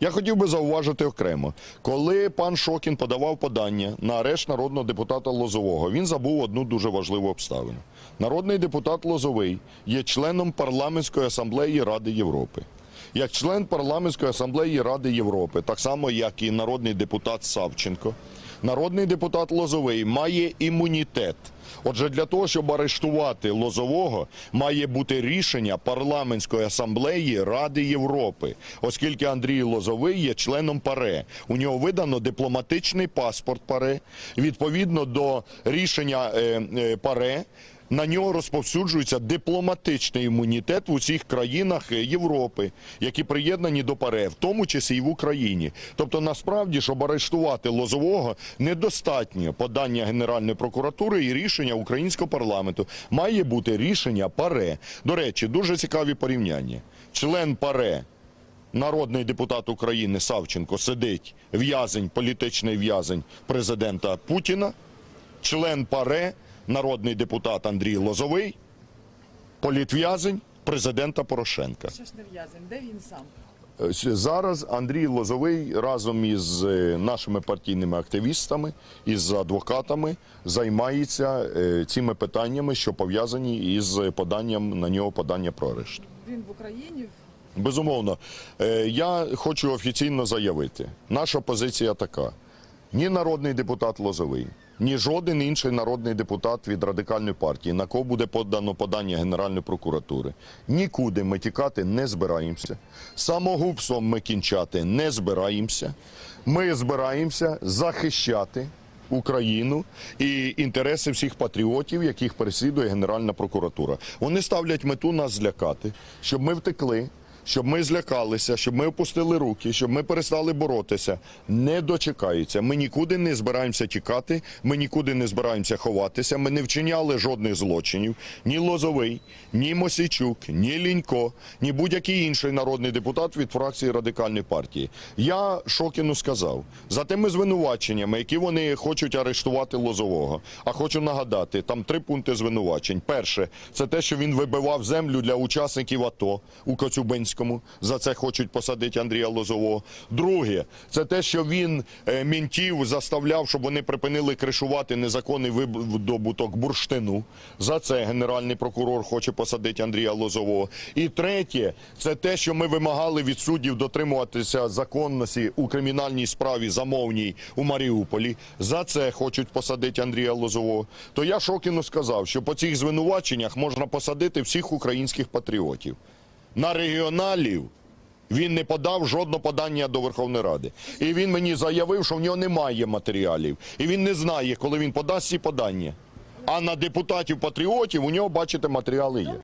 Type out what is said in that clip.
Я хотів би зауважити окремо, коли пан Шокін подавав подання на арешт народного депутата Лозового, він забув одну дуже важливу обставину. Народний депутат Лозовий є членом парламентської асамблеї Ради Європи. Як член парламентської асамблеї Ради Європи, так само як і народний депутат Савченко, народний депутат Лозовий має імунітет. Отже, для того, щоб арештувати Лозового, має бути рішення парламентської асамблеї Ради Європи, оскільки Андрій Лозовий є членом ПАРЕ. У нього видано дипломатичний паспорт ПАРЕ. Відповідно до рішення е, е, ПАРЕ. На нього розповсюджується дипломатичний імунітет в усіх країнах е, Європи, які приєднані до ПАРЕ, в тому числі і в Україні. Тобто, насправді, щоб арештувати Лозового, недостатньо подання Генеральної прокуратури і рішення українського парламенту. Має бути рішення ПАРЕ. До речі, дуже цікаві порівняння. Член ПАРЕ Народний депутат України Савченко сидить в'язень, політичний в'язень президента Путіна, член ПАРЕ, народний депутат Андрій Лозовий, політв'язень президента Порошенка. Що ж не в'язень? Де він сам? Зараз Андрій Лозовий разом із е, нашими партійними активістами, із адвокатами займається е, цими питаннями, що пов'язані із поданням на нього подання про арешт. Він в Україні. Безумовно, Е, я хочу офіційно заявити, наша позиція така: ні народний депутат Лозовий, ні жоден інший народний депутат від радикальної партії, на кого буде подано подання Генеральної прокуратури, нікуди ми тікати не збираємося. Самогубством ми кінчати не збираємося. Ми збираємося захищати. Україну і інтереси всіх патріотів, яких переслідує Генеральна прокуратура. Вони ставлять мету нас злякати, щоб ми втекли, щоб ми злякалися, щоб ми опустили руки, щоб ми перестали боротися. Не дочекаються. Ми нікуди не збираємося тікати, ми нікуди не збираємося ховатися. Ми не вчиняли жодних злочинів. Ні Лозовий, ні Мосійчук, ні Лінько, ні будь-який інший народний депутат від фракції радикальної партії. Я Шокіну сказав за тими звинуваченнями, які вони хочуть арештувати Лозового. А хочу нагадати, там три пункти звинувачень. Перше, це те, що він вибивав землю для учасників АТО у Коцюбинському. За це хочуть посадити Андрія Лозового. Друге, це те, що він е, мінтів заставляв, щоб вони припинили кришувати незаконний видобуток бурштину. За це генеральний прокурор хоче посадити Андрія Лозового. І третє, це те, що ми вимагали від суддів дотримуватися законності у кримінальній справі замовній у Маріуполі. За це хочуть посадити Андрія Лозового. То я Шокіну сказав, що по цих звинуваченнях можна посадити всіх українських патріотів. На регіоналів він не подав жодного подання до Верховної Ради. І він мені заявив, що в нього немає матеріалів. І він не знає, коли він подасть ці подання. А на депутатів-патріотів у нього, бачите, матеріали є.